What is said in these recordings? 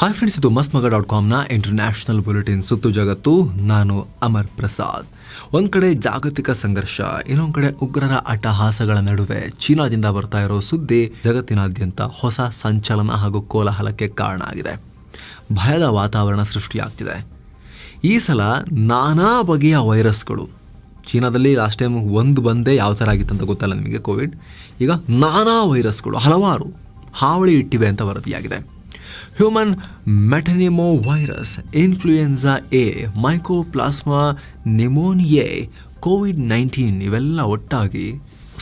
Hi friends ಇದು ಮಸ್ತ್ ಮಗ ಡಾಟ್ ಕಾಮ್ನ ಇಂಟರ್ನ್ಯಾಷನಲ್ ಬುಲೆಟಿನ್ ಸುತ್ತು ಜಗತ್ತು, ನಾನು ಅಮರ್ ಪ್ರಸಾದ್. ಒಂದು ಕಡೆ ಜಾಗತಿಕ ಸಂಘರ್ಷ, ಇನ್ನೊಂದು ಕಡೆ ಉಗ್ರರ ಅಟ್ಟಹಾಸಗಳ ನಡುವೆ ಚೀನಾದಿಂದ ಬರ್ತಾ ಇರೋ ಸುದ್ದಿ ಜಗತ್ತಿನಾದ್ಯಂತ ಹೊಸ ಸಂಚಲನ ಹಾಗೂ ಕೋಲಾಹಲಕ್ಕೆ ಕಾರಣ ಆಗಿದೆ. ಭಯದ ವಾತಾವರಣ ಸೃಷ್ಟಿಯಾಗ್ತಿದೆ. ಈ ಸಲ ನಾನಾ ಬಗೆಯ ವೈರಸ್ಗಳು. ಚೀನಾದಲ್ಲಿ ಲಾಸ್ಟ್ ಟೈಮ್ ಒಂದು ಬಂದೇ ಯಾವ ಥರ ಆಗಿತ್ತು ಅಂತ ಗೊತ್ತಲ್ಲ ನಿಮಗೆ ಕೋವಿಡ್? ಈಗ ನಾನಾ ವೈರಸ್ಗಳು, ಹಲವಾರು ಹಾವಳಿ ಇಟ್ಟಿವೆ ಅಂತ ವರದಿಯಾಗಿದೆ. Human metapneumovirus influenza A mycoplasma pneumonia COVID nineteen ಇವೆಲ್ಲ ಒಟ್ಟಾಗಿ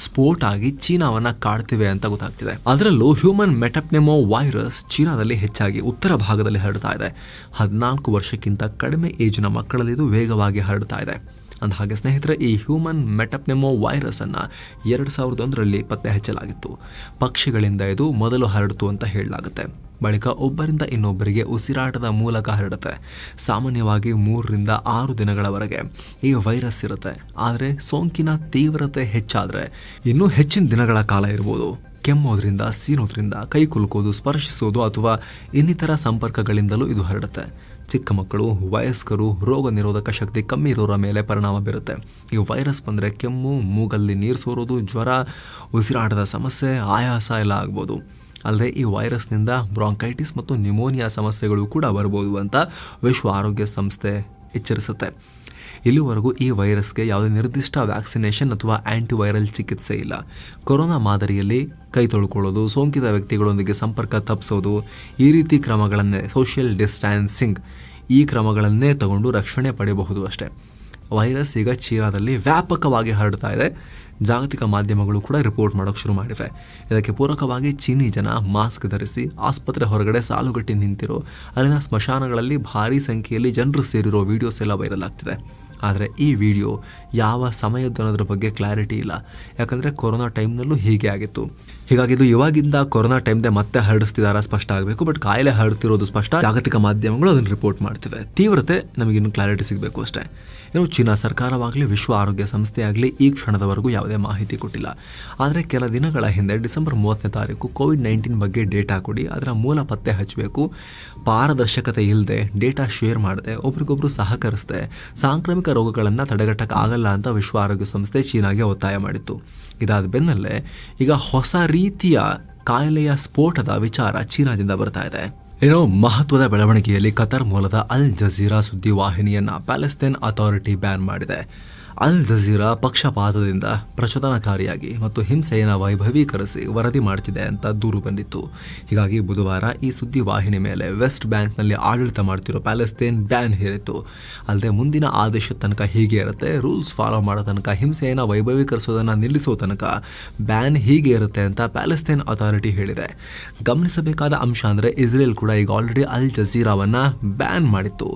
ಸ್ಪೋರ್ಟ್ ಆಗಿ ಚೀನಾವನ್ನ ಕಾಡ್ತಿವೆ ಅಂತ ಗೊತ್ತಾಗ್ತಿದೆ. ಅದರಲ್ಲೂ ಹ್ಯೂಮನ್ ಮೆಟಪ್ನೆಮೋ ವೈರಸ್ ಚೀನಾದಲ್ಲಿ ಹೆಚ್ಚಾಗಿ ಉತ್ತರ ಭಾಗದಲ್ಲಿ ಹರಡ್ತಾ ಇದೆ. ಹದಿನಾಲ್ಕು ವರ್ಷಕ್ಕಿಂತ ಕಡಿಮೆ ಏಜಿನ ಮಕ್ಕಳಲ್ಲಿ ಇದು ವೇಗವಾಗಿ ಹರಡ್ತಾ ಇದೆ. ಅಂದ ಹಾಗೆ ಸ್ನೇಹಿತರೆ, ಈ ಹ್ಯೂಮನ್ ಮೆಟಪ್ನೆಮೋ ವೈರಸ್ ಅನ್ನ ಎರಡು ಸಾವಿರದ ಒಂದರಲ್ಲಿ ಪತ್ತೆ ಹಚ್ಚಲಾಗಿತ್ತು. ಪಕ್ಷಿಗಳಿಂದ ಇದು ಮೊದಲು ಹರಡಿತು ಅಂತ ಹೇಳಲಾಗುತ್ತೆ. ಬಳಿಕ ಒಬ್ಬರಿಂದ ಇನ್ನೊಬ್ಬರಿಗೆ ಉಸಿರಾಟದ ಮೂಲಕ ಹರಡುತ್ತೆ. ಸಾಮಾನ್ಯವಾಗಿ ಮೂರರಿಂದ ಆರು ದಿನಗಳವರೆಗೆ ಈ ವೈರಸ್ ಇರುತ್ತೆ. ಆದರೆ ಸೋಂಕಿನ ತೀವ್ರತೆ ಹೆಚ್ಚಾದರೆ ಇನ್ನೂ ಹೆಚ್ಚಿನ ದಿನಗಳ ಕಾಲ ಇರ್ಬೋದು. ಕೆಮ್ಮೋದ್ರಿಂದ, ಸೀನೋದ್ರಿಂದ, ಕೈ ಕುಲುಕೋದು, ಸ್ಪರ್ಶಿಸೋದು ಅಥವಾ ಇನ್ನಿತರ ಸಂಪರ್ಕಗಳಿಂದಲೂ ಇದು ಹರಡುತ್ತೆ. ಚಿಕ್ಕ ಮಕ್ಕಳು, ವಯಸ್ಕರು, ರೋಗ ನಿರೋಧಕ ಶಕ್ತಿ ಕಮ್ಮಿ ಇರೋರ ಮೇಲೆ ಪರಿಣಾಮ ಬೀರುತ್ತೆ. ಈ ವೈರಸ್ ಬಂದರೆ ಕೆಮ್ಮು, ಮೂಗಲ್ಲಿ ನೀರು ಸೋರೋದು, ಜ್ವರ, ಉಸಿರಾಟದ ಸಮಸ್ಯೆ, ಆಯಾಸ ಎಲ್ಲ ಆಗ್ಬೋದು. ಅಲ್ಲದೆ ಈ ವೈರಸ್ನಿಂದ ಬ್ರಾಂಕೈಟಿಸ್ ಮತ್ತು ನ್ಯುಮೋನಿಯಾ ಸಮಸ್ಯೆಗಳು ಕೂಡ ಬರ್ಬೋದು ಅಂತ ವಿಶ್ವ ಆರೋಗ್ಯ ಸಂಸ್ಥೆ ಎಚ್ಚರಿಸುತ್ತೆ. ಇಲ್ಲಿವರೆಗೂ ಈ ವೈರಸ್ಗೆ ಯಾವುದೇ ನಿರ್ದಿಷ್ಟ ವ್ಯಾಕ್ಸಿನೇಷನ್ ಅಥವಾ ಆಂಟಿವೈರಲ್ ಚಿಕಿತ್ಸೆ ಇಲ್ಲ. ಕೊರೋನಾ ಮಾದರಿಯಲ್ಲಿ ಕೈ ತೊಳ್ಕೊಳ್ಳೋದು, ಸೋಂಕಿತ ವ್ಯಕ್ತಿಗಳೊಂದಿಗೆ ಸಂಪರ್ಕ ತಪ್ಪಿಸೋದು ಈ ರೀತಿ ಕ್ರಮಗಳನ್ನೇ ಸೋಷಿಯಲ್ ಡಿಸ್ಟ್ಯಾನ್ಸಿಂಗ್ ಈ ಕ್ರಮಗಳನ್ನೇ ತಗೊಂಡು ರಕ್ಷಣೆ ಪಡೆಯಬಹುದು ಅಷ್ಟೇ. ವೈರಸ್ ಈಗ ಚೀನಾದಲ್ಲಿ ವ್ಯಾಪಕವಾಗಿ ಹರಡ್ತಾ ಇದೆ. ಜಾಗತಿಕ ಮಾಧ್ಯಮಗಳು ಕೂಡ ರಿಪೋರ್ಟ್ ಮಾಡೋಕೆ ಶುರು ಮಾಡಿವೆ. ಇದಕ್ಕೆ ಪೂರಕವಾಗಿ ಚೀನಿ ಜನ ಮಾಸ್ಕ್ ಧರಿಸಿ ಆಸ್ಪತ್ರೆ ಹೊರಗಡೆ ಸಾಲುಗಟ್ಟಿ ನಿಂತಿರೋ, ಅಲ್ಲಿನ ಸ್ಮಶಾನಗಳಲ್ಲಿ ಭಾರೀ ಸಂಖ್ಯೆಯಲ್ಲಿ ಜನರು ಸೇರಿರೋ ವಿಡಿಯೋಸ್ ಎಲ್ಲ ವೈರಲ್ ಆಗ್ತಿದೆ. ಆದರೆ ಈ ವಿಡಿಯೋ ಯಾವ ಸಮಯದ್ದು ಅನ್ನೋದ್ರ ಬಗ್ಗೆ ಕ್ಲಾರಿಟಿ ಇಲ್ಲ. ಯಾಕಂದರೆ ಕೊರೋನಾ ಟೈಮ್ನಲ್ಲೂ ಹೀಗೆ ಆಗಿತ್ತು. ಹೀಗಾಗಿ ಇದು ಇವಾಗಿಂದ ಕೊರೋನಾ ಟೈಮ್ದೆ ಮತ್ತೆ ಹರಡಿಸ್ತಿದಾರ ಸ್ಪಷ್ಟ ಆಗಬೇಕು, ಬಟ್ ಕಾಯಿಲೆ ಹರಡ್ತಿರೋದು ಸ್ಪಷ್ಟ. ಜಾಗತಿಕ ಮಾಧ್ಯಮಗಳು ಅದನ್ನು ರಿಪೋರ್ಟ್ ಮಾಡ್ತಿವೆ. ತೀವ್ರತೆ ನಮಗಿನ್ನು ಕ್ಲಾರಿಟಿ ಸಿಗಬೇಕು ಅಷ್ಟೇ. ಇನ್ನು ಚೀನಾ ಸರ್ಕಾರವಾಗಲಿ, ವಿಶ್ವ ಆರೋಗ್ಯ ಸಂಸ್ಥೆಯಾಗಲಿ ಈ ಕ್ಷಣದವರೆಗೂ ಯಾವುದೇ ಮಾಹಿತಿ ಕೊಟ್ಟಿಲ್ಲ. ಆದರೆ ಕೆಲ ದಿನಗಳ ಹಿಂದೆ ಡಿಸೆಂಬರ್ ಮೂವತ್ತನೇ ತಾರೀಕು ಕೋವಿಡ್ ನೈನ್ಟೀನ್ ಬಗ್ಗೆ ಡೇಟಾ ಕೊಡಿ, ಅದರ ಮೂಲ ಪತ್ತೆ ಹಚ್ಚಬೇಕು. ಪಾರದರ್ಶಕತೆ ಇಲ್ಲದೆ ಡೇಟಾ ಶೇರ್ ಮಾಡದೆ, ಒಬ್ರಿಗೊಬ್ರು ಸಹಕರಿಸದೆ. ಸಾಂಕ್ರಾಮಿಕ ರೋಗಗಳನ್ನು ತಡೆಗಟ್ಟಕ್ಕೆ ಆಗಲ್ಲ ಅಂತ ವಿಶ್ವ ಆರೋಗ್ಯ ಸಂಸ್ಥೆ ಚೀನಾಗೆ ಒತ್ತಾಯ ಮಾಡಿತ್ತು. ಇದಾದ ಬೆನ್ನಲ್ಲೇ ಈಗ ಹೊಸ ರೀತಿಯ ಕಾಯಿಲೆಯ ಸ್ಫೋಟದ ವಿಚಾರ ಚೀನಾದಿಂದ ಬರ್ತಾ ಇದೆ. ಏನೋ ಮಹತ್ವದ ಬೆಳವಣಿಗೆಯಲ್ಲಿ ಕತರ್ ಮೂಲದ ಅಲ್ ಜಜೀರಾ ಸುದ್ದಿ ವಾಹಿನಿಯನ್ನು ಪ್ಯಾಲೆಸ್ತೇನ್ ಅಥಾರಿಟಿ ಬ್ಯಾನ್ ಮಾಡಿದೆ. ಅಲ್ ಜಜೀರಾ ಪಕ್ಷಪಾತದಿಂದ ಪ್ರಚೋದನಕಾರಿಯಾಗಿ ಮತ್ತು ಹಿಂಸೆಯನ್ನು ವೈಭವೀಕರಿಸಿ ವರದಿ ಮಾಡ್ತಿದೆ ಅಂತ ದೂರು ಬಂದಿತ್ತು. ಹೀಗಾಗಿ ಬುಧವಾರ ಈ ಸುದ್ದಿ ವಾಹಿನಿ ಮೇಲೆ ವೆಸ್ಟ್ ಬ್ಯಾಂಕ್ನಲ್ಲಿ ಆಡಳಿತ ಮಾಡ್ತಿರೋ ಪ್ಯಾಲೆಸ್ತೇನ್ ಬ್ಯಾನ್ ಹೇರಿತ್ತು. ಅಲ್ಲದೆ ಮುಂದಿನ ಆದೇಶದ ತನಕ ಹೀಗೆ ಇರುತ್ತೆ, ರೂಲ್ಸ್ ಫಾಲೋ ಮಾಡೋ ತನಕ, ಹಿಂಸೆಯನ್ನು ವೈಭವೀಕರಿಸೋದನ್ನು ನಿಲ್ಲಿಸೋ ತನಕ ಬ್ಯಾನ್ ಹೀಗೆ ಇರುತ್ತೆ ಅಂತ ಪ್ಯಾಲೆಸ್ತೇನ್ ಅಥಾರಿಟಿ ಹೇಳಿದೆ. ಗಮನಿಸಬೇಕಾದ ಅಂಶ ಅಂದರೆ ಇಸ್ರೇಲ್ ಕೂಡ ಈಗ ಆಲ್ರೆಡಿ ಅಲ್ ಜಜೀರಾವನ್ನು ಬ್ಯಾನ್ ಮಾಡಿತ್ತು.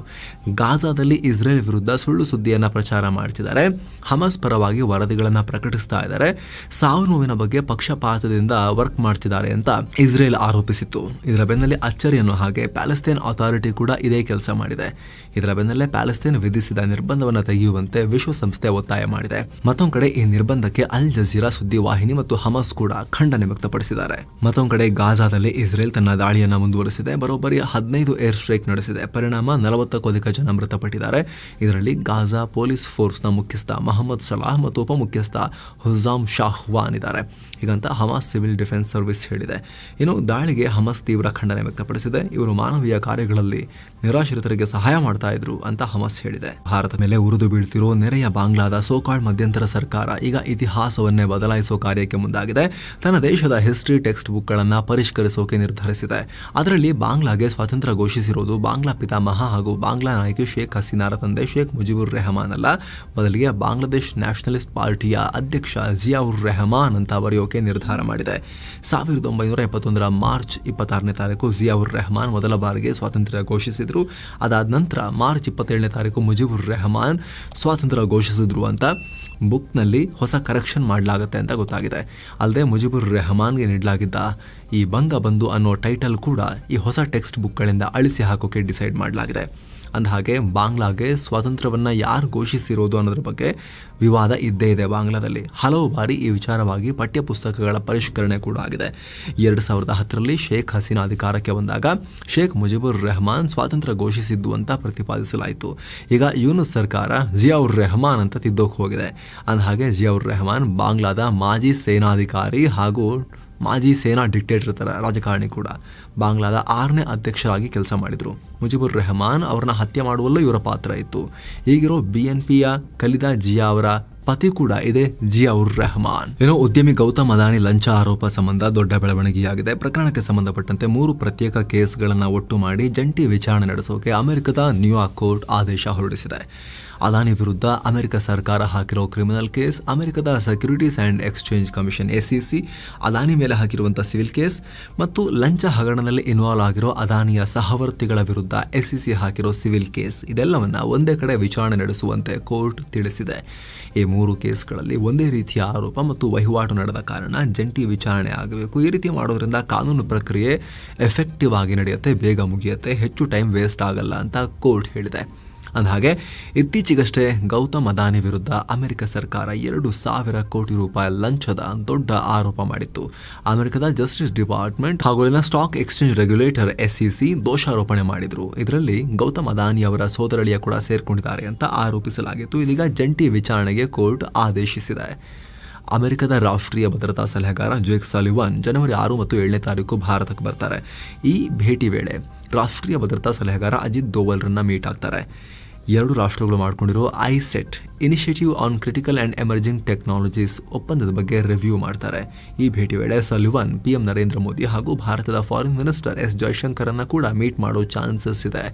ಗಾಜಾದಲ್ಲಿ ಇಸ್ರೇಲ್ ವಿರುದ್ಧ ಸುಳ್ಳು ಸುದ್ದಿಯನ್ನು ಪ್ರಚಾರ ಮಾಡ್ತಿದ್ದಾರೆ. ಹಮಸ್ ಪರವಾಗಿ ವರದಿಗಳನ್ನು ಪ್ರಕಟಿಸ್ತಾ ಇದ್ದಾರೆ. ಸಾವು ನೋವಿನ ಬಗ್ಗೆ ಪಕ್ಷಪಾತದಿಂದ ವರ್ಕ್ ಮಾಡ್ತಿದ್ದಾರೆ ಅಂತ ಇಸ್ರೇಲ್ ಆರೋಪಿಸಿತ್ತು. ಇದರ ಬೆನ್ನಲ್ಲೇ ಅಚ್ಚರಿಯನ್ನು ಹಾಗೆ ಪ್ಯಾಲೆಸ್ತೇನ್ ಅಥಾರಿಟಿ ಕೂಡ ಇದೇ ಕೆಲಸ ಮಾಡಿದೆ. ಇದರ ಬೆನ್ನಲ್ಲೇ ಪ್ಯಾಲೆಸ್ತೇನ್ ವಿಧಿಸಿದ ನಿರ್ಬಂಧವನ್ನು ತೆಗೆಯುವಂತೆ ವಿಶ್ವಸಂಸ್ಥೆ ಒತ್ತಾಯ ಮಾಡಿದೆ. ಮತ್ತೊಂದು ಕಡೆ ಈ ನಿರ್ಬಂಧಕ್ಕೆ ಅಲ್ ಜಜೀರಾ ಸುದ್ದಿ ವಾಹಿನಿ ಮತ್ತು ಹಮಸ್ ಕೂಡ ಖಂಡನೆ ವ್ಯಕ್ತಪಡಿಸಿದ್ದಾರೆ. ಮತ್ತೊಂದು ಕಡೆ ಗಾಜಾದಲ್ಲಿ ಇಸ್ರೇಲ್ ತನ್ನ ದಾಳಿಯನ್ನು ಮುಂದುವರೆಸಿದೆ. ಬರೋಬ್ಬರಿ ಹದಿನೈದು ಏರ್ ಸ್ಟ್ರೈಕ್ ನಡೆಸಿದೆ. ಪರಿಣಾಮ ನಲವತ್ತಕ್ಕೂ ಅಧಿಕ ಜನ ಮೃತಪಟ್ಟಿದ್ದಾರೆ. ಇದರಲ್ಲಿ ಗಾಜಾ ಪೊಲೀಸ್ ಫೋರ್ಸ್ನ ಮುಖ್ಯಸ್ಥ ಮಹಮ್ಮದ್ ಸಲಾಹ್ ಮತ್ತು ಉಪಮುಖ್ಯಸ್ಥ ಹುಜಾಮ್ ಶಾಹ್ವಾನ್ ಇದ್ದಾರೆ. ಹೀಗಂತ ಹಮಾಸ್ ಸಿವಿಲ್ ಡಿಫೆನ್ಸ್ ಸರ್ವಿಸ್ ಹೇಳಿದೆ. ಇನ್ನು ದಾಳಿಗೆ ಹಮಾಸ್ ತೀವ್ರ ಖಂಡನೆ ವ್ಯಕ್ತಪಡಿಸಿದೆ. ಇವರು ಮಾನವೀಯ ಕಾರ್ಯಗಳಲ್ಲಿ ನಿರಾಶ್ರಿತರಿಗೆ ಸಹಾಯ ಮಾಡ್ತಾ ಇದ್ರು ಅಂತ ಹಮಾಸ್ ಹೇಳಿದೆ. ಭಾರತ ಮೇಲೆ ಉರಿದು ಬೀಳ್ತಿರೋ ನೆರೆಯ ಬಾಂಗ್ಲಾದ ಸೋಕಾಳ್ ಮಧ್ಯಂತರ ಸರ್ಕಾರ ಈಗ ಇತಿಹಾಸವನ್ನೇ ಬದಲಾಯಿಸೋ ಕಾರ್ಯಕ್ಕೆ ಮುಂದಾಗಿದೆ. ತನ್ನ ದೇಶದ ಹಿಸ್ಟ್ರಿ ಟೆಕ್ಸ್ಟ್ ಬುಕ್ಗಳನ್ನು ಪರಿಷ್ಕರಿಸೋಕೆ ನಿರ್ಧರಿಸಿದೆ. ಅದರಲ್ಲಿ ಬಾಂಗ್ಲಾಗೆ ಸ್ವಾತಂತ್ರ್ಯ ಘೋಷಿಸಿರೋದು ಬಾಂಗ್ಲಾ ಪಿತಾಮಹ ಹಾಗೂ ಬಾಂಗ್ಲಾ ನಾಯಕಿ ಶೇಖ್ ಹಸೀನಾರ ತಂದೆ ಶೇಖ್ ಮುಜಿಬುರ್ ರೆಹಮಾನ್ ಅಲ್ಲ. ಬದಲಿಗೆ ಬಾಂಗ್ಲಾದೇಶ್ ನ್ಯಾಷನಲಿಸ್ಟ್ ಪಾರ್ಟಿಯ ಅಧ್ಯಕ್ಷ ಜಿಯಾವುರ್ ರೆಹಮಾನ್ ಅಂತ ಬರೆಯೋಕೆ ನಿರ್ಧಾರ ಮಾಡಿದೆ. ಸಾವಿರದ ಒಂಬೈನೂರ ಎಪ್ಪತ್ತೊಂದರ ಮಾರ್ಚ್ ಇಪ್ಪತ್ತಾರನೇ ತಾರೀಕು ಜಿಯಾವುರ್ ರೆಹಮಾನ್ ಮೊದಲ ಬಾರಿಗೆ ಸ್ವಾತಂತ್ರ್ಯ ಘೋಷಿಸಿದ್ರು. ಅದಾದ ನಂತರ ಮಾರ್ಚ್ ಇಪ್ಪತ್ತೇಳನೇ ತಾರೀಕು ಮುಜಿಬುರ್ ರೆಹಮಾನ್ ಸ್ವಾತಂತ್ರ್ಯ ಘೋಷಿಸಿದ್ರು ಅಂತ ಬುಕ್ನಲ್ಲಿ ಹೊಸ ಕರೆಕ್ಷನ್ ಮಾಡಲಾಗುತ್ತೆ ಅಂತ ಗೊತ್ತಾಗಿದೆ. ಅಲ್ಲದೆ ಮುಜಿಬುರ್ ರೆಹಮಾನ್ಗೆ ನೀಡಲಾಗಿದ್ದ ಈ ಬಂಗ ಬಂದು ಅನ್ನೋ ಟೈಟಲ್ ಕೂಡ ಈ ಹೊಸ ಟೆಕ್ಸ್ಟ್ ಬುಕ್ಗಳಿಂದ ಅಳಿಸಿ ಹಾಕೋಕೆ ಡಿಸೈಡ್ ಮಾಡಲಾಗಿದೆ. ಅಂದಹಾಗೆ ಬಾಂಗ್ಲಾಗೆ ಸ್ವಾತಂತ್ರ್ಯವನ್ನು ಯಾರು ಘೋಷಿಸಿರೋದು ಅನ್ನೋದ್ರ ಬಗ್ಗೆ ವಿವಾದ ಇದ್ದೇ ಇದೆ ಬಾಂಗ್ಲಾದಲ್ಲಿ. ಹಲವು ಬಾರಿ ಈ ವಿಚಾರವಾಗಿ ಪಠ್ಯಪುಸ್ತಕಗಳ ಪರಿಷ್ಕರಣೆ ಕೂಡ ಆಗಿದೆ. ಎರಡು ಸಾವಿರದ ಹತ್ತರಲ್ಲಿ ಶೇಖ್ ಹಸೀನಾ ಅಧಿಕಾರಕ್ಕೆ ಬಂದಾಗ ಶೇಖ್ ಮುಜಿಬುರ್ ರೆಹಮಾನ್ ಸ್ವಾತಂತ್ರ್ಯ ಘೋಷಿಸಿದ್ದು ಅಂತ ಪ್ರತಿಪಾದಿಸಲಾಯಿತು. ಈಗ ಯೂನುಸ್ ಸರ್ಕಾರ ಜಿಯಾವುರ್ ರೆಹಮಾನ್ ಅಂತ ತಿದ್ದೋಕೆ ಹೋಗಿದೆ. ಅಂದಹಾಗೆ ಜಿಯಾವುರ್ ರೆಹಮಾನ್ ಬಾಂಗ್ಲಾದ ಮಾಜಿ ಸೇನಾಧಿಕಾರಿ ಹಾಗೂ ಮಾಜಿ ಸೇನಾ ಡಿಕ್ಟೇಟರ್ ಥರ ರಾಜಕಾರಣಿ ಕೂಡ ಬಾಂಗ್ಲಾದ ಆರನೇ ಅಧ್ಯಕ್ಷರಾಗಿ ಕೆಲಸ ಮಾಡಿದರು. ಮುಜಿಬುರ್ ರೆಹಮಾನ್ ಅವರನ್ನ ಹತ್ಯೆ ಮಾಡುವಲ್ಲೂ ಇವರ ಪಾತ್ರ ಇತ್ತು. ಈಗಿರೋ ಬಿ ಎನ್ ಪಿಯ ಖಲಿದಾ ಜಿಯಾ ಅವರ ಪತಿ ಕೂಡ ಇದೆ ಜಿಯಾ ಉರ್ ರೆಹಮಾನ್. ಏನೋ ಉದ್ಯಮಿ ಗೌತಮ್ ಅದಾನಿ ಲಂಚ ಆರೋಪ ಸಂಬಂಧ ದೊಡ್ಡ ಬೆಳವಣಿಗೆಯಾಗಿದೆ. ಪ್ರಕರಣಕ್ಕೆ ಸಂಬಂಧಪಟ್ಟಂತೆ ಮೂರು ಪ್ರತ್ಯೇಕ ಕೇಸ್ಗಳನ್ನು ಒಟ್ಟು ಮಾಡಿ ಜಂಟಿ ವಿಚಾರಣೆ ನಡೆಸೋಕೆ ಅಮೆರಿಕದ ನ್ಯೂಯಾರ್ಕ್ ಕೋರ್ಟ್ ಆದೇಶ ಹೊರಡಿಸಿದೆ. ಅದಾನಿ ವಿರುದ್ಧ ಅಮೆರಿಕ ಸರ್ಕಾರ ಹಾಕಿರೋ ಕ್ರಿಮಿನಲ್ ಕೇಸ್, ಅಮೆರಿಕದ securities and exchange commission SCC Adani ಮೇಲೆ ಹಾಕಿರುವಂಥ ಸಿವಿಲ್ ಕೇಸ್ ಮತ್ತು ಲಂಚ ಹಗರಣದಲ್ಲಿ ಇನ್ವಾಲ್ವ್ ಆಗಿರೋ ಅದಾನಿಯ ಸಹವರ್ತಿಗಳ ವಿರುದ್ಧ ಎಸ್ಸಿಸಿ ಹಾಕಿರೋ ಸಿವಿಲ್ ಕೇಸ್. ಇದೆಲ್ಲವನ್ನ ಒಂದೇ ಕಡೆ ವಿಚಾರಣೆ ನಡೆಸುವಂತೆ ಕೋರ್ಟ್ ತಿಳಿಸಿದೆ. ಈ ಮೂರು ಕೇಸ್ಗಳಲ್ಲಿ ಒಂದೇ ರೀತಿಯ ಆರೋಪ ಮತ್ತು ವಹಿವಾಟು ನಡೆದ ಕಾರಣ ಜಂಟಿ ವಿಚಾರಣೆ ಆಗಬೇಕು. ಈ ರೀತಿ ಮಾಡೋದ್ರಿಂದ ಕಾನೂನು ಪ್ರಕ್ರಿಯೆ ಎಫೆಕ್ಟಿವ್ ಆಗಿ ನಡೆಯುತ್ತೆ, ಬೇಗ ಮುಗಿಯುತ್ತೆ, ಹೆಚ್ಚು ಟೈಮ್ ವೇಸ್ಟ್ ಆಗಲ್ಲ ಅಂತ ಕೋರ್ಟ್ ಹೇಳಿದೆ. ಅಂದಹಾಗೆ, ಇತ್ತೀಚೆಗಷ್ಟೇ ಗೌತಮ್ ಅದಾನಿ ವಿರುದ್ಧ ಅಮೆರಿಕ ಸರ್ಕಾರ ಎರಡು ಸಾವಿರ ಕೋಟಿ ರೂಪಾಯಿ ಲಂಚದ ದೊಡ್ಡ ಆರೋಪ ಮಾಡಿತ್ತು. ಅಮೆರಿಕದ ಜಸ್ಟಿಸ್ ಡಿಪಾರ್ಟ್ಮೆಂಟ್ ಹಾಗೂ ಸ್ಟಾಕ್ ಎಕ್ಸ್ಚೇಂಜ್ ರೆಗ್ಯುಲೇಟರ್ ಎಸ್ಇಸಿ ದೋಷಾರೋಪಣೆ ಮಾಡಿದ್ರು. ಇದರಲ್ಲಿ ಗೌತಮ್ ಅದಾನಿ ಅವರ ಸೋದರಳಿಯ ಕೂಡ ಸೇರ್ಕೊಂಡಿದ್ದಾರೆ ಅಂತ ಆರೋಪಿಸಲಾಗಿತ್ತು. ಇದೀಗ ಜಂಟಿ ವಿಚಾರಣೆಗೆ ಕೋರ್ಟ್ ಆದೇಶಿಸಿದೆ. ಅಮೆರಿಕದ ರಾಷ್ಟ್ರೀಯ ಭದ್ರತಾ ಸಲಹೆಗಾರ ಜೇಕ್ ಸಾಲಿವಾನ್ ಜನವರಿ ಆರು ಮತ್ತು ಏಳನೇ ತಾರೀಕು ಭಾರತಕ್ಕೆ ಬರ್ತಾರೆ. ಈ ಭೇಟಿ ವೇಳೆ ರಾಷ್ಟ್ರೀಯ ಭದ್ರತಾ ಸಲಹೆಗಾರ ಅಜಿತ್ ದೋವಲ್ರನ್ನ ಮೀಟ್ ಆಗ್ತಾರೆ. ಎರಡು ರಾಷ್ಟ್ರಗಳು ಮಾಡಿಕೊಂಡಿರೋ iCET initiative on critical and emerging technologies ಒಪ್ಪಂದದ ಬಗ್ಗೆ ರಿವ್ಯೂ ಮಾಡ್ತಾರೆ. ಈ ಭೇಟಿ ವೇಳೆ ಸಲಿವನ್ ಪಿಎಂ ನರೇಂದ್ರ ಮೋದಿ ಹಾಗೂ ಭಾರತದ ಫಾರಿನ್ ಮಿನಿಸ್ಟರ್ ಎಸ್ ಜಯಶಂಕರನ್ನ ಕೂಡ ಮೀಟ್ ಮಾಡೋ ಚಾನ್ಸಸ್ ಇದೆ.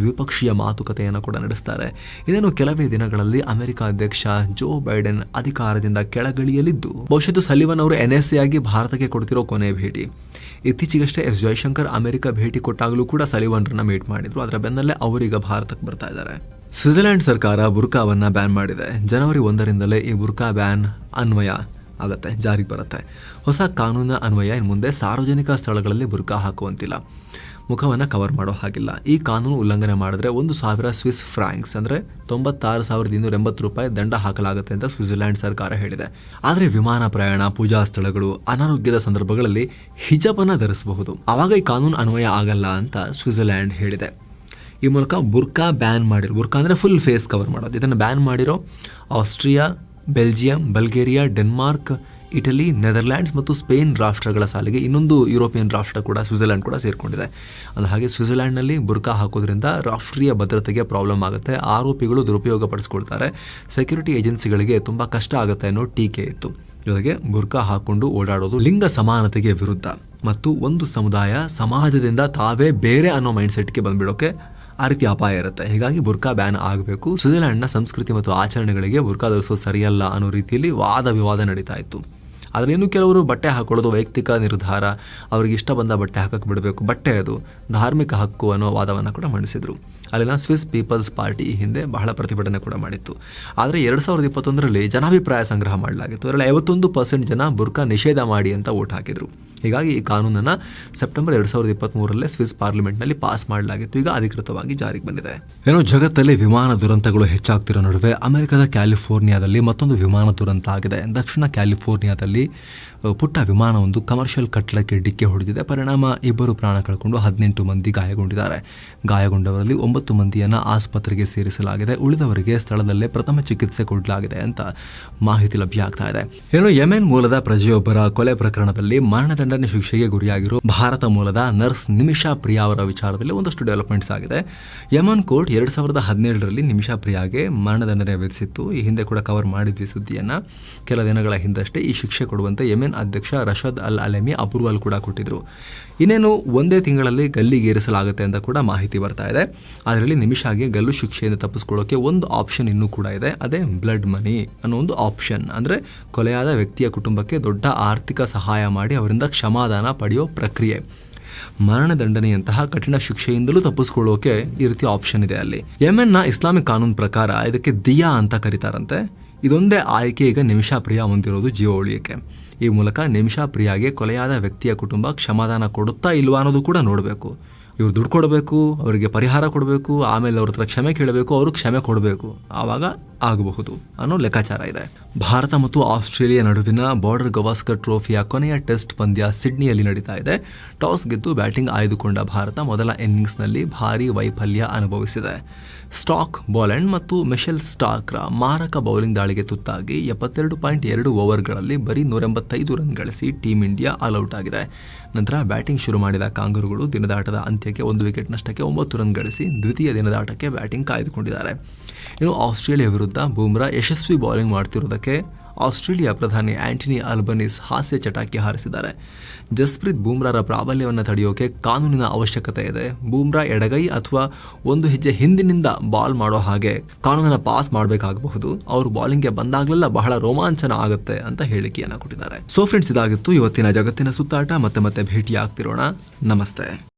ದ್ವಿಪಕ್ಷೀಯ ಮಾತುಕತೆಯನ್ನು ಕೂಡ ನಡೆಸ್ತಾರೆ. ಇದನ್ನು ಕೆಲವೇ ದಿನಗಳಲ್ಲಿ ಅಮೆರಿಕ ಅಧ್ಯಕ್ಷ ಜೋ ಬೈಡೆನ್ ಅಧಿಕಾರದಿಂದ ಕೆಳಗಿಳಿಯಲಿದ್ದು ಬಹುಶಃ ಸಲಿವನ್ ಅವರು ಎನ್ಎಸ್ಎ ಆಗಿ ಭಾರತಕ್ಕೆ ಕೊಡ್ತಿರೋ ಕೊನೆ ಭೇಟಿ. ಇತ್ತೀಚೆಗಷ್ಟೇ ಎಸ್ ಜಯಶಂಕರ್ ಅಮೆರಿಕ ಭೇಟಿ ಕೊಟ್ಟಾಗಲೂ ಕೂಡ ಸಲಿವನ್ರನ್ನ ಮೀಟ್ ಮಾಡಿದ್ರು. ಅದರ ಬೆನ್ನಲ್ಲೇ ಅವರೀಗ ಭಾರತಕ್ಕೆ ಬರ್ತಾ ಇದ್ದಾರೆ. ಸ್ವಿಟ್ಜರ್ಲೆಂಡ್ ಸರ್ಕಾರ ಬುರ್ಕಾವನ್ನು ಬ್ಯಾನ್ ಮಾಡಿದೆ. ಜನವರಿ ಒಂದರಿಂದಲೇ ಈ ಬುರ್ಕಾ ಬ್ಯಾನ್ ಅನ್ವಯ ಆಗುತ್ತೆ, ಜಾರಿಗೆ ಬರುತ್ತೆ. ಹೊಸ ಕಾನೂನಿನ ಅನ್ವಯ ಇನ್ನು ಮುಂದೆ ಸಾರ್ವಜನಿಕ ಸ್ಥಳಗಳಲ್ಲಿ ಬುರ್ಕಾ ಹಾಕುವಂತಿಲ್ಲ. ಮುಖವನ್ನು ಕವರ್ ಮಾಡೋ ಹಾಗಿಲ್ಲ. ಈ ಕಾನೂನು ಉಲ್ಲಂಘನೆ ಮಾಡಿದ್ರೆ ಒಂದು ಸಾವಿರ ಸ್ವಿಸ್ ಫ್ರಾಂಕ್ಸ್ ಅಂದರೆ ತೊಂಬತ್ತಾರು ಸಾವಿರದ ಇನ್ನೂರ ಎಂಬತ್ತು ರೂಪಾಯಿ ದಂಡ ಹಾಕಲಾಗುತ್ತೆ ಅಂತ ಸ್ವಿಟ್ಜರ್ಲೆಂಡ್ ಸರ್ಕಾರ ಹೇಳಿದೆ. ಆದರೆ ವಿಮಾನ ಪ್ರಯಾಣ, ಪೂಜಾ ಸ್ಥಳಗಳು, ಅನಾರೋಗ್ಯದ ಸಂದರ್ಭಗಳಲ್ಲಿ ಹಿಜಬನ್ನು ಧರಿಸಬಹುದು. ಆವಾಗ ಈ ಕಾನೂನು ಅನ್ವಯ ಆಗಲ್ಲ ಅಂತ ಸ್ವಿಟ್ಜರ್ಲ್ಯಾಂಡ್ ಹೇಳಿದೆ. ಈ ಮೂಲಕ ಬುರ್ಕಾ ಬ್ಯಾನ್ ಮಾಡಿರೋ, ಬುರ್ಕಾ ಅಂದರೆ ಫುಲ್ ಫೇಸ್ ಕವರ್ ಮಾಡೋದು. ಇದನ್ನು ಬ್ಯಾನ್ ಮಾಡಿರೋ Austria, Belgium, Bulgaria, Denmark, Italy, Netherlands ಮತ್ತು ಸ್ಪೇನ್ ರಾಷ್ಟ್ರಗಳ ಸಾಲಿಗೆ ಇನ್ನೊಂದು ಯುರೋಪಿಯನ್ ರಾಷ್ಟ್ರ ಕೂಡ ಸ್ವಿಟ್ಜರ್ಲ್ಯಾಂಡ್ ಕೂಡ ಸೇರಿಕೊಂಡಿದೆ. ಅಂದ ಹಾಗೆ ಸ್ವಿಟ್ಜರ್ಲ್ಯಾಂಡ್ನಲ್ಲಿ ಬುರ್ಕಾ ಹಾಕೋದ್ರಿಂದ ರಾಷ್ಟ್ರೀಯ ಭದ್ರತೆಗೆ ಪ್ರಾಬ್ಲಮ್ ಆಗುತ್ತೆ. ಆರೋಪಿಗಳು ದುರುಪಯೋಗ ಪಡಿಸ್ಕೊಳ್ತಾರೆ. ಸೆಕ್ಯೂರಿಟಿ ಏಜೆನ್ಸಿಗಳಿಗೆ ತುಂಬ ಕಷ್ಟ ಆಗುತ್ತೆ ಅನ್ನೋ ಟೀಕೆ ಇತ್ತು. ಜೊತೆಗೆ ಬುರ್ಕಾ ಹಾಕೊಂಡು ಓಡಾಡೋದು ಲಿಂಗ ಸಮಾನತೆಗೆ ವಿರುದ್ಧ. ಮತ್ತು ಒಂದು ಸಮುದಾಯ ಸಮಾಜದಿಂದ ತಾವೇ ಬೇರೆ ಅನ್ನೋ ಮೈಂಡ್ ಸೆಟ್ಗೆ ಬಂದ್ಬಿಡೋಕೆ ಆ ರೀತಿ ಅಪಾಯ ಇರುತ್ತೆ. ಹೀಗಾಗಿ ಬುರ್ಕಾ ಬ್ಯಾನ್ ಆಗಬೇಕು. ಸ್ವಿಟ್ಜರ್ಲ್ಯಾಂಡ್ನ ಸಂಸ್ಕೃತಿ ಮತ್ತು ಆಚರಣೆಗಳಿಗೆ ಬುರ್ಕಾ ಧರಿಸೋದು ಸರಿಯಲ್ಲ ಅನ್ನೋ ರೀತಿಯಲ್ಲಿ ವಾದ ವಿವಾದ ನಡೀತಾ ಇತ್ತು. ಆದರೆ ಇನ್ನು ಕೆಲವರು ಬಟ್ಟೆ ಹಾಕೊಳ್ಳೋದು ವೈಯಕ್ತಿಕ ನಿರ್ಧಾರ. ಅವ್ರಿಗೆ ಇಷ್ಟ ಬಂದ ಬಟ್ಟೆ ಹಾಕಕ್ಕೆ ಬಿಡಬೇಕು. ಬಟ್ಟೆ ಅದು ಧಾರ್ಮಿಕ ಹಕ್ಕು ಅನ್ನೋ ವಾದವನ್ನು ಕೂಡ ಮಂಡಿಸಿದರು. ಅಲ್ಲಿನ ಸ್ವಿಸ್ ಪೀಪಲ್ಸ್ ಪಾರ್ಟಿ ಈ ಹಿಂದೆ ಬಹಳ ಪ್ರತಿಭಟನೆ ಕೂಡ ಮಾಡಿತ್ತು. ಆದರೆ ಎರಡು ಸಾವಿರದ ಇಪ್ಪತ್ತೊಂದರಲ್ಲಿ ಜನಾಭಿಪ್ರಾಯ ಸಂಗ್ರಹ ಮಾಡಲಾಗಿತ್ತು. ಅದರಲ್ಲಿ ಐವತ್ತೊಂದು ಪರ್ಸೆಂಟ್ ಜನ ಬುರ್ಕಾ ನಿಷೇಧ ಮಾಡಿ ಅಂತ ಓಟ್ ಹಾಕಿದರು. ಹೀಗಾಗಿ ಈ ಕಾನೂನನ್ನು ಸೆಪ್ಟೆಂಬರ್ ಎರಡು ಸಾವಿರದ ಇಪ್ಪತ್ತ್ಮೂರರಲ್ಲೇ ಸ್ವಿಸ್ ಪಾರ್ಲಿಮೆಂಟ್ನಲ್ಲಿ ಪಾಸ್ ಮಾಡಲಾಗಿತ್ತು. ಈಗ ಅಧಿಕೃತವಾಗಿ ಜಾರಿಗೆ ಬಂದಿದೆ. ಏನೋ ಜಗತ್ತಲ್ಲಿ ವಿಮಾನ ದುರಂತಗಳು ಹೆಚ್ಚಾಗ್ತಿರೋ ನಡುವೆ ಅಮೆರಿಕದ ಕ್ಯಾಲಿಫೋರ್ನಿಯಾದಲ್ಲಿ ಮತ್ತೊಂದು ವಿಮಾನ ದುರಂತ ಆಗಿದೆ. ದಕ್ಷಿಣ ಕ್ಯಾಲಿಫೋರ್ನಿಯಾದಲ್ಲಿ ಪುಟ್ಟ ವಿಮಾನವೊಂದು ಕಮರ್ಷಿಯಲ್ ಕಟ್ಟಡಕ್ಕೆ ಡಿಕ್ಕಿ ಹೊಡೆದಿದೆ. ಪರಿಣಾಮ ಇಬ್ಬರು ಪ್ರಾಣ ಕಳ್ಕೊಂಡು ಹದಿನೆಂಟು ಮಂದಿ ಗಾಯಗೊಂಡಿದ್ದಾರೆ. ಗಾಯಗೊಂಡವರಲ್ಲಿ ಒಂಬತ್ತು ಮಂದಿಯನ್ನು ಆಸ್ಪತ್ರೆಗೆ ಸೇರಿಸಲಾಗಿದೆ. ಉಳಿದವರಿಗೆ ಸ್ಥಳದಲ್ಲೇ ಪ್ರಥಮ ಚಿಕಿತ್ಸೆ ಕೊಡಲಾಗಿದೆ ಅಂತ ಮಾಹಿತಿ ಲಭ್ಯ ಆಗ್ತಾ ಇದೆ. ಇನ್ನು ಯಮೆನ್ ಮೂಲದ ಪ್ರಜೆಯೊಬ್ಬರ ಕೊಲೆ ಪ್ರಕರಣದಲ್ಲಿ ಮರಣದಂಡನೆ ಶಿಕ್ಷೆಗೆ ಗುರಿಯಾಗಿರೋ ಭಾರತ ಮೂಲದ ನರ್ಸ್ ನಿಮಿಷಾ ಪ್ರಿಯಾ ಅವರ ವಿಚಾರದಲ್ಲಿ ಒಂದಷ್ಟು ಡೆವಲಪ್ಮೆಂಟ್ಸ್ ಆಗಿದೆ. ಯಮನ್ ಕೋರ್ಟ್ ಎರಡು ಸಾವಿರದ ಹದಿನೇಳರಲ್ಲಿ ನಿಮಿಷಾ ಪ್ರಿಯಾಗೆ ಮರಣದಂಡನೆ ವಿಧಿಸಿತ್ತು. ಈ ಹಿಂದೆ ಕೂಡ ಕವರ್ ಮಾಡಿದ್ವಿ ಸುದ್ದಿಯನ್ನ. ಕೆಲ ದಿನಗಳ ಹಿಂದಷ್ಟೇ ಈ ಶಿಕ್ಷೆ ಕೊಡುವಂತೆ ಯೆಮೆನ್ ಅಧ್ಯಕ್ಷ ರಷದ್ ಅಲ್ ಅಲೆಮಿ ಅಪ್ರೂವಲ್ ಕೂಡ ಕೊಟ್ಟಿದ್ರು. ಇನ್ನೇನು ಒಂದೇ ತಿಂಗಳಲ್ಲಿ ಗಲ್ಲಿಗೇರಿಸಲಾಗುತ್ತೆ ಅಂತ ಕೂಡ ಮಾಹಿತಿ ಬರ್ತಾ ಇದೆ. ಅದರಲ್ಲಿ ನಿಮಿಷಾಗೆ ಗಲ್ಲು ಶಿಕ್ಷೆಯಿಂದ ತಪ್ಪಿಸ್ಕೊಳ್ಳೋಕೆ ಒಂದು ಆಪ್ಷನ್ ಇನ್ನೂ ಕೂಡ ಇದೆ. ಅದೇ ಬ್ಲಡ್ ಮನಿ ಅನ್ನೋ ಒಂದು ಆಪ್ಷನ್ ಅಂದರೆ ಕೊಲೆಯಾದ ವ್ಯಕ್ತಿಯ ಕುಟುಂಬಕ್ಕೆ ದೊಡ್ಡ ಆರ್ಥಿಕ ಸಹಾಯ ಮಾಡಿ ಅವರಿಂದ ಕ್ಷಮಾದಾನ ಪಡೆಯೋ ಪ್ರಕ್ರಿಯೆ. ಮರಣದಂಡನೆಯಂತಹ ಕಠಿಣ ಶಿಕ್ಷೆಯಿಂದಲೂ ತಪ್ಪಿಸ್ಕೊಳ್ಳೋಕೆ ಈ ರೀತಿ ಆಪ್ಷನ್ ಇದೆ ಅಲ್ಲಿ. ಯೆಮೆನ್ನ ಇಸ್ಲಾಮಿಕ್ ಕಾನೂನು ಪ್ರಕಾರ ಇದಕ್ಕೆ ದಿಯಾ ಅಂತ ಕರೀತಾರಂತೆ. ಇದೊಂದೇ ಆಯ್ಕೆ ಈಗ ನಿಮಿಷಾ ಪ್ರಿಯಾ ಹೊಂದಿರೋದು ಜೀವ ಉಳಿಯಕ್ಕೆ. ಈ ಮೂಲಕ ನಿಮಿಷಾ ಪ್ರಿಯಾಗೆ ಕೊಲೆಯಾದ ವ್ಯಕ್ತಿಯ ಕುಟುಂಬ ಕ್ಷಮಾದಾನ ಕೊಡುತ್ತಾ ಇಲ್ವಾ ಅನ್ನೋದು ಕೂಡ ನೋಡಬೇಕು. ಇವ್ರು ದುಡ್ಡು ಕೊಡಬೇಕು, ಅವರಿಗೆ ಪರಿಹಾರ ಕೊಡಬೇಕು, ಆಮೇಲೆ ಅವ್ರ ಹತ್ರ ಕ್ಷಮೆ ಕೇಳಬೇಕು, ಅವರು ಕ್ಷಮೆ ಕೊಡಬೇಕು. ಆವಾಗ ಆಗಬಹುದು ಅನ್ನೋ ಲೆಕ್ಕಾಚಾರ ಇದೆ. ಭಾರತ ಮತ್ತು ಆಸ್ಟ್ರೇಲಿಯಾ ನಡುವಿನ ಬಾರ್ಡರ್ ಗವಾಸ್ಕರ್ ಟ್ರೋಫಿಯ ಕೊನೆಯ ಟೆಸ್ಟ್ ಪಂದ್ಯ ಸಿಡ್ನಿಯಲ್ಲಿ ನಡೀತಾ ಇದೆ. ಟಾಸ್ ಗೆದ್ದು ಬ್ಯಾಟಿಂಗ್ ಆಯ್ದುಕೊಂಡ ಭಾರತ ಮೊದಲ ಇನ್ನಿಂಗ್ಸ್ನಲ್ಲಿ ಭಾರೀ ವೈಫಲ್ಯ ಅನುಭವಿಸಿದೆ. ಸ್ಟಾಕ್ ಬಾಲೆಂಡ್ ಮತ್ತು ಮಿಶೆಲ್ ಸ್ಟಾಕ್ರ ಮಾರಕ ಬೌಲಿಂಗ್ ದಾಳಿಗೆ ತುತ್ತಾಗಿ ಎಪ್ಪತ್ತೆರಡು ಪಾಯಿಂಟ್ ಎರಡು ಓವರ್ಗಳಲ್ಲಿ ಬರೀ ನೂರ ಎಂಬತ್ತೈದು ರನ್ ಗಳಿಸಿ ಟೀಂ ಇಂಡಿಯಾ ಆಲ್ಔಟ್ ಆಗಿದೆ. ನಂತರ ಬ್ಯಾಟಿಂಗ್ ಶುರು ಮಾಡಿದ ಕಾಂಗರುಗಳು ದಿನದಾಟದ ಅಂತ್ಯಕ್ಕೆ ಒಂದು ವಿಕೆಟ್ ನಷ್ಟಕ್ಕೆ ಒಂಬತ್ತು ರನ್ ಗಳಿಸಿ ದ್ವಿತೀಯ ದಿನದಾಟಕ್ಕೆ ಬ್ಯಾಟಿಂಗ್ ಕಾಯ್ದುಕೊಂಡಿದ್ದಾರೆ. ಇನ್ನು ಆಸ್ಟ್ರೇಲಿಯಾ ವಿರುದ್ಧ ಬೂಮ್ರಾ ಯಶಸ್ವಿ ಬೌಲಿಂಗ್ ಮಾಡ್ತಿರುವುದಕ್ಕೆ ಆಸ್ಟ್ರೇಲಿಯಾ ಪ್ರಧಾನಿ ಆಂಟನಿ ಅಲ್ಬನೀಸ್ ಹಾಸ್ಯ ಚಟಾಕಿ ಹಾರಿಸಿದ್ದಾರೆ. ಜಸ್ಪ್ರೀತ್ ಬೂಮ್ರಾರ ಪ್ರಾಬಲ್ಯವನ್ನು ತಡೆಯೋಕೆ ಕಾನೂನಿನ ಅವಶ್ಯಕತೆ ಇದೆ. ಬೂಮ್ರಾ ಎಡಗೈ ಅಥವಾ ಒಂದು ಹೆಜ್ಜೆ ಹಿಂದಿನಿಂದ ಬಾಲ್ ಮಾಡೋ ಹಾಗೆ ಕಾನೂನನ್ನು ಪಾಸ್ ಮಾಡಬೇಕಾಗಬಹುದು. ಅವರು ಬಾಲಿಂಗ್ಗೆ ಬಂದಾಗಲೆಲ್ಲ ಬಹಳ ರೋಮಾಂಚನ ಆಗುತ್ತೆ ಅಂತ ಹೇಳಿಕೆಯನ್ನು ಕೊಟ್ಟಿದ್ದಾರೆ. ಸೊ ಫ್ರೆಂಡ್ಸ್ ಇದಾಗಿತ್ತು ಇವತ್ತಿನ ಜಗತ್ತಿನ ಸುತ್ತಾಟ. ಮತ್ತೆ ಮತ್ತೆ ಭೇಟಿಯಾಗ್ತಿರೋಣ. ನಮಸ್ತೆ.